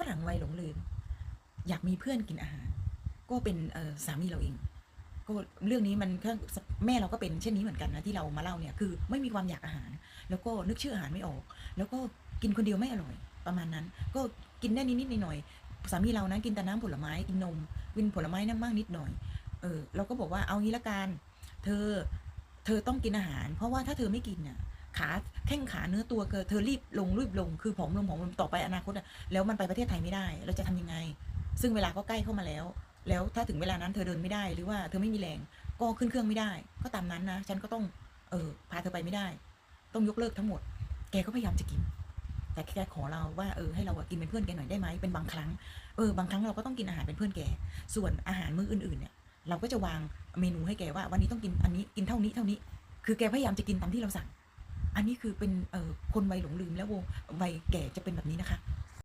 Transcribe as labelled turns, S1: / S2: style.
S1: ฝรั่งวัยหลงลืม อยากมีเพื่อนกินอาหาร ก็เป็นสามีเราเองก็เรื่องนี้มันแม่เราก็เป็นเช่นนี้เหมือนกันนะที่เรามาเล่าเนี่ยคือไม่มีความอยากอาหาร แล้วก็นึกชื่ออาหารไม่ออก แล้วก็กินคนเดียวไม่อร่อย ประมาณนั้น ก็กินได้นิดๆหน่อยๆสามีเรานะกินแต่น้ำผลไม้กินนมกินผลไม้น้ำมากนิดหน่อยเออเราก็บอกว่าเอางี้ละกันเธอเธอต้องกินอาหาร เพราะว่าถ้าเธอไม่กินน่ะ ขาแข้งขาเนื้อตัวเกิดเธอรีบลงรีบลงคือผอมลงผอมลงต่อไปอนาคตแล้วมันไปประเทศไทยไม่ได้ เราจะทำยังไง ซึ่งเวลาก็ใกล้เข้ามาแล้ว แล้วถ้าถึงเวลานั้นเธอเดินไม่ได้หรือว่าเธอไม่มีแรงก็ขึ้นเครื่องไม่ได้ ก็ตามนั้นนะ ฉันก็ต้องเออพาเธอไปไม่ได้ ต้องยกเลิกทั้งหมด แกก็พยายามจะกิน แต่แกขอเราว่าเออให้เรากินเป็นเพื่อนแกหน่อยได้ไหมเป็นบางครั้งเออบางครั้งเราก็ต้องกินอาหารเป็นเพื่อนแก ส่วนอาหารมื้ออื่นๆเนี่ยเราก็จะวางเมนูให้แกว่า วันนี้ต้องกินอันนี้กินเท่านี้เท่านี้ คือแกพยายามจะกินตามที่เราสั่ง อันนี้คือเป็นคนวัยหลงลืมแล้ววงวัยแก่จะเป็นแบบนี้นะคะ